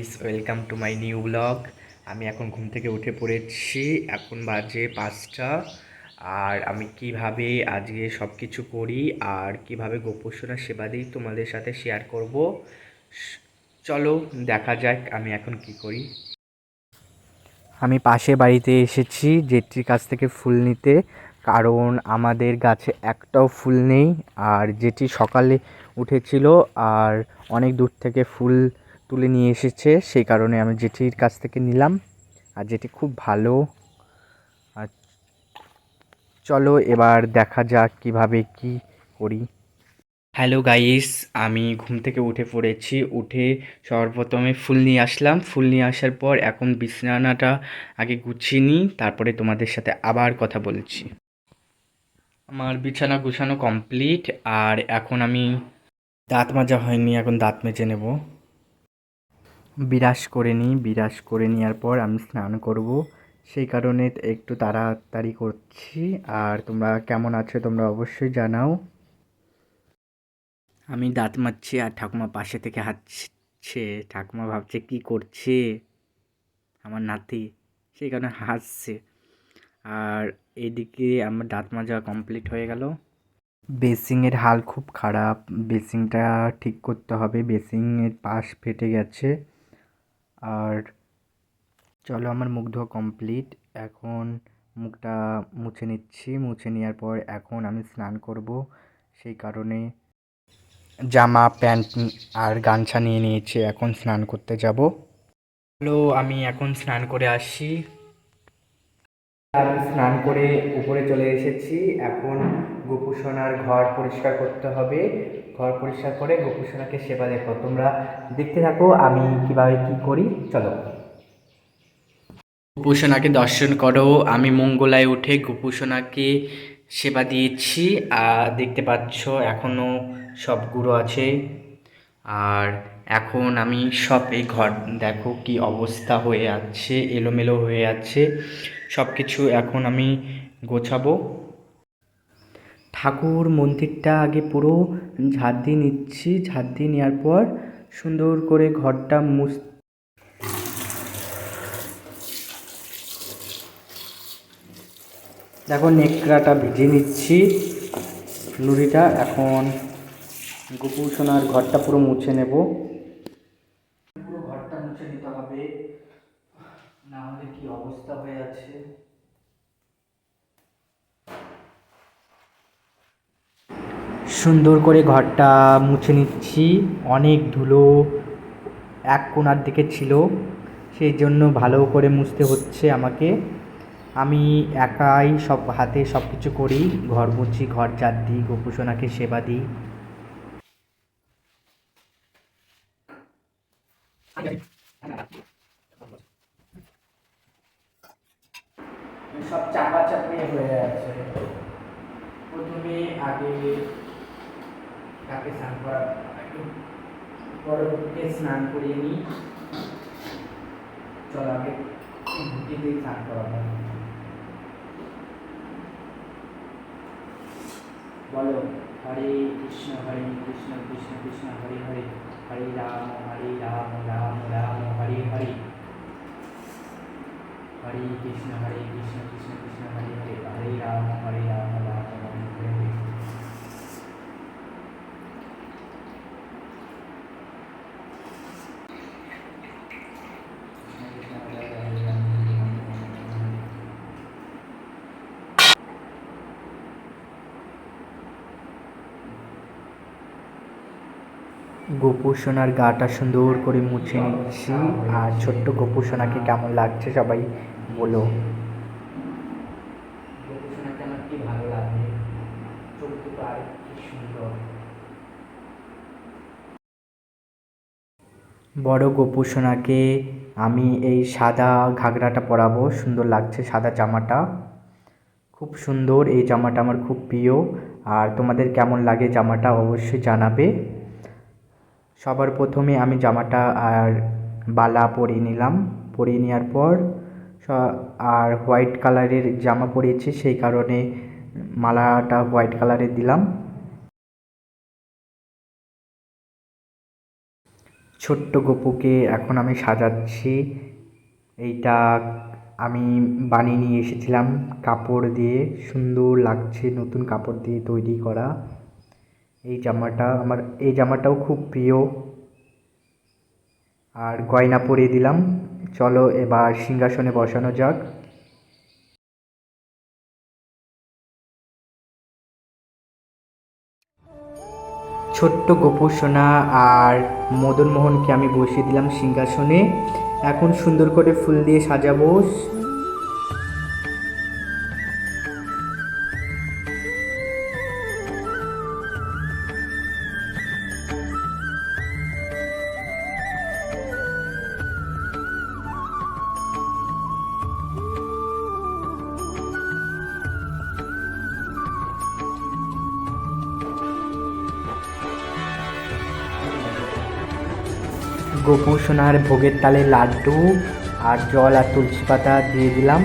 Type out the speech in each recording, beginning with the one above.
Is welcome to my new blog আমি এখন ঘুম থেকে উঠে পড়েছি, এখন বাজে পাঁচটা। আর আমি কীভাবে আজকে সব কিছু করি আর কীভাবে গোপোষণা সেবা দিই তোমাদের সাথে শেয়ার করব। চলো, দেখা যাক আমি এখন কি করি। আমি পাশে বাড়িতে এসেছি জেঠির কাছ থেকে ফুল নিতে। কারণ আমাদের গাছে একটাও ফুল নেই। আর যেটি সকালে উঠেছিল, আর অনেক দূর থেকে ফুল তুলে নিয়ে এসেছে। সেই কারণে আমি জেঠির কাছ থেকে নিলাম। আর যেটি খুব ভালো। আর চলো এবার দেখা যাক কীভাবে কি করি। হ্যালো গাইস আমি ঘুম থেকে উঠে পড়েছি। উঠে সর্বপ্রথমে ফুল নিয়ে আসলাম। ফুল নিয়ে আসার পর এখন বিছানাটা আগে গুছিয়ে নিই, তারপরে তোমাদের সাথে আবার কথা বলছি। আমার বিছানা গুছানো কমপ্লিট আর এখন আমি দাঁত মাজা হয়নি, এখন দাঁত মেজে নেব। বিরাস করে নিই বিরাস করে নেওয়ার পর আমি স্নান করব। সেই কারণে একটু তাড়াতাড়ি করছি। আর তোমরা কেমন আছো তোমরা অবশ্যই জানাও। আমি দাঁত মাজছি আর ঠাকুমা পাশে থেকে হাসছে ঠাকুমা ভাবছে, কি করছে? আমার নাতি, সেই কারণে হাসছে। আর এদিকে আমার দাঁত মাজা কমপ্লিট হয়ে গেল। বেসিংয়ের হাল খুব খারাপ। বেসিংটা ঠিক করতে হবে। বেসিংয়ের পাশ ফেটে গেছে। আর চলো আমার মুখ ধোয়া কমপ্লিট এখন মুখটা মুছে নিচ্ছি। মুছে নেওয়ার পর এখন আমি স্নান করব। সেই কারণে জামা, প্যান্ট আর গামছা নিয়ে নিয়েছি। এখন স্নান করতে যাব। হ্যালো আমি এখন স্নান করে আসি। আমি স্নান করে উপরে চলে এসেছি। এখন গোপুসোনার ঘর পরিষ্কার করতে হবে। ঘর পরিষ্কার করে গোপুসোনাকে সেবা দেখো। তোমরা দেখতে থাকো, আমি কীভাবে কি করি, চলো। গোপুসোনাকে দর্শন করো। আমি মঙ্গলায় উঠে গোপুসোনাকে সেবা দিয়েছি। আর দেখতে পাচ্ছ এখনও সব গুঁড়ো আছে। আর এখন আমি সব এই ঘর, দেখো কি অবস্থা হয়ে আছে, এলোমেলো হয়ে আছে। সব কিছু এখন আমি গোছাবো। ঠাকুর মন্দিরটা আগে পুরো ঝাড় দিয়ে নিচ্ছি ঝাড় দিয়ে নেওয়ার পর সুন্দর করে ঘরটা মুছ দেখো নেকড়াটা ভিজিয়ে নিচ্ছি, নুড়িটা। এখন গোপু সোনার ঘরটা পুরো মুছে নেব পুরো ঘরটা মুছে নিতে হবে না হলে কি অবস্থা হয়ে আছে সুন্দর করে ঘরটা মুছে নিচ্ছি। অনেক ধুলো এক কোণার দিকে ছিল। সেই জন্য ভালো করে মুছতে হচ্ছে আমাকে। আমি একাই সব হাতে সব কিছু করি, ঘর মুছি, ঘর ঝাড় দিই গোপুসোনাকে সেবা দিই। সব চাপা চাপড়ি হয়ে আছে। প্রথমে আগে তাকে স্নান করা পরবর্তীতে স্নান করিয়ে নিই চল আগে ধুতিতে স্নান করাবো। বলো, হরে কৃষ্ণ হরে কৃষ্ণ কৃষ্ণ কৃষ্ণ, হরে হরে হরে রাম হরে রাম রাম রাম, হরে হরে। হরে কৃষ্ণ হরে কৃষ্ণ কৃষ্ণ কৃষ্ণ, হরে রাম হরে রাম রাম রাম হরে হরে গোপু সোনার গাটা সুন্দর করে মুছে নিচ্ছি। আর ছোট্ট গোপু সোনাকে কেমন লাগছে সবাই বলো। বড় গোপু সোনাকে আমি এই সাদা ঘাগরাটা পরাবো। সুন্দর লাগছে সাদা জামাটা। খুব সুন্দর এই জামাটা আমার খুব প্রিয়। আর তোমাদের কেমন লাগে জামাটা অবশ্যই জানাবে। সবার প্রথমে আমি জামাটা আর বালা পরিয়ে নিলাম। পরিয়ে নেওয়ার পর আর হোয়াইট কালারের জামা পরিয়েছি, সেই কারণে মালাটা হোয়াইট কালারের দিলাম। ছোট্ট গপুকে এখন আমি সাজাচ্ছি। এইটা আমি বানিয়ে নিয়ে এসেছিলাম কাপড় দিয়ে। সুন্দর লাগছে নতুন কাপড় দিয়ে তৈরি করা। এই জামাটা আমার, এই জামাটাও খুব প্রিয়। আর গয়না পরিয়ে দিলাম। চলো এবার সিংহাসনে বসানো যাক। ছোট্ট গোপু সোনা আর মদন মোহনকে আমি বসিয়ে দিলাম সিংহাসনে। এখন সুন্দর করে ফুল দিয়ে সাজাবো। গোপু সোনার ভোগের তালে লাড্ডু আর জল আর তুলসী পাতা দিয়ে দিলাম।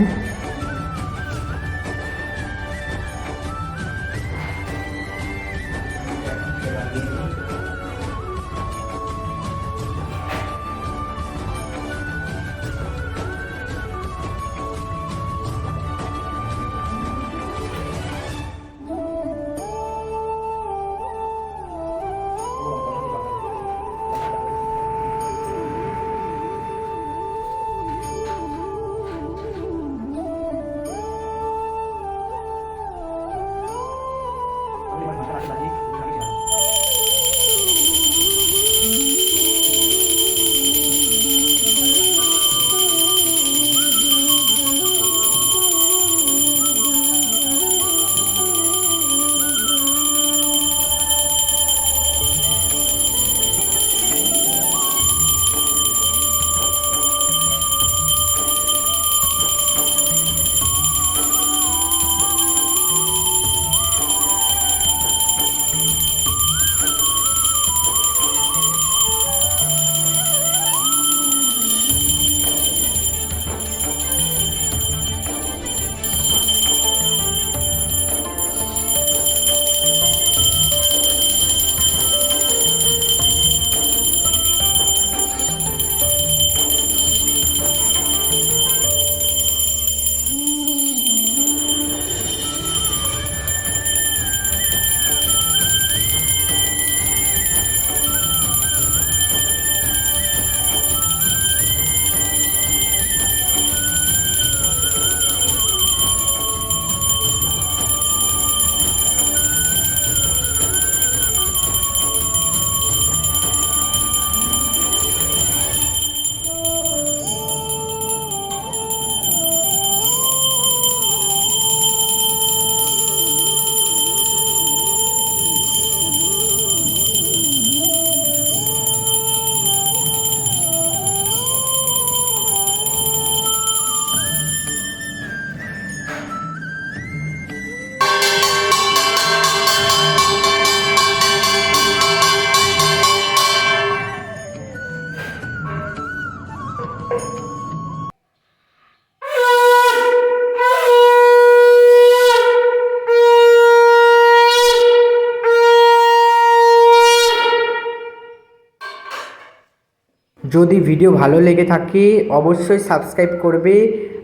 যদি ভিডিও ভালো লেগে থাকে, অবশ্যই সাবস্ক্রাইব করবে।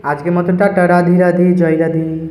আজকের মতো টাটা রাধে রাধে, জয় রাধে।